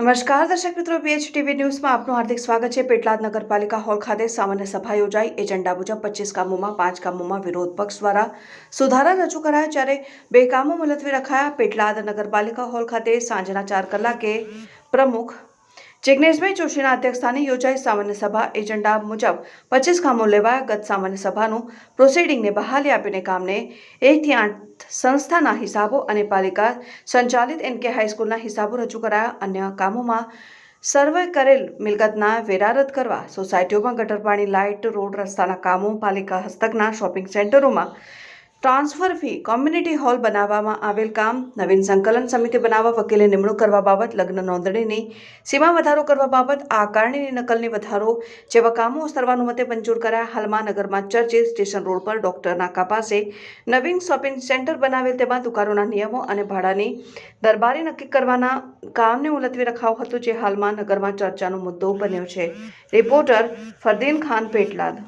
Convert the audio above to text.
નમસ્કાર, દર્શક મિત્રો બીએચ ન્યૂઝમાં આપનું હાર્દિક સ્વાગત છે. પેટલાદ નગરપાલિકા હોલ ખાતે સામાન્ય સભા યોજાઈ. એજન્ડા મુજબ પચીસ કામોમાં, પાંચ કામોમાં વિરોધ પક્ષ દ્વારા સુધારા રજૂ કરાયા. જ્યારે બે કામો મુલતવી રખાયા. પેટલાદ નગરપાલિકા હોલ ખાતે સાંજના ચાર કલાકે પ્રમુખ જિજ્ઞેશભાઈ જોશીના અધ્યક્ષસ્થાને યોજાઈ સામાન્ય સભા એજન્ડા મુજબ પચીસ કામો લેવાયા ગત સામાન્ય સભાનું પ્રોસિડિંગને બહાલી આપીને કામને એકથી આઠ સંસ્થાના હિસાબો અને પાલિકા સંચાલિત એનકે હાઈસ્કૂલના હિસાબો રજૂ કરાયા. અન્ય કામોમાં સર્વે કરેલ મિલકતના વેરા રદ કરવા સોસાયટીઓમાં ગટર પાણી લાઇટ, રોડ રસ્તાના કામો, પાલિકા હસ્તકના શોપિંગ સેન્ટરોમાં ટ્રાન્સફર ફી કોમ્યુનિટી હોલ બનાવવામાં આવેલ કામ નવીન સંકલન સમિતિ બનાવવા વકીલે નિમણૂક કરવા બાબત લગ્ન નોંધણીની સીમા વધારો કરવા બાબત આકારણીની નકલની વધારો જેવા કામો સર્વાનુમતે મંજૂર કરાયા. હાલમાં નગરમાં ચર્ચિલ સ્ટેશન રોડ પર ડોક્ટર નાકા પાસે નવીન શોપિંગ સેન્ટર બનાવેલ તેમાં દુકાનોના નિયમો અને ભાડાની દરબારી નક્કી કરવાના કામને મુલતવી રખાવ હતું, જે હાલમાં નગરમાં ચર્ચાનો મુદ્દો બન્યો છે. રિપોર્ટર ફરદીન ખાન પેટલાદ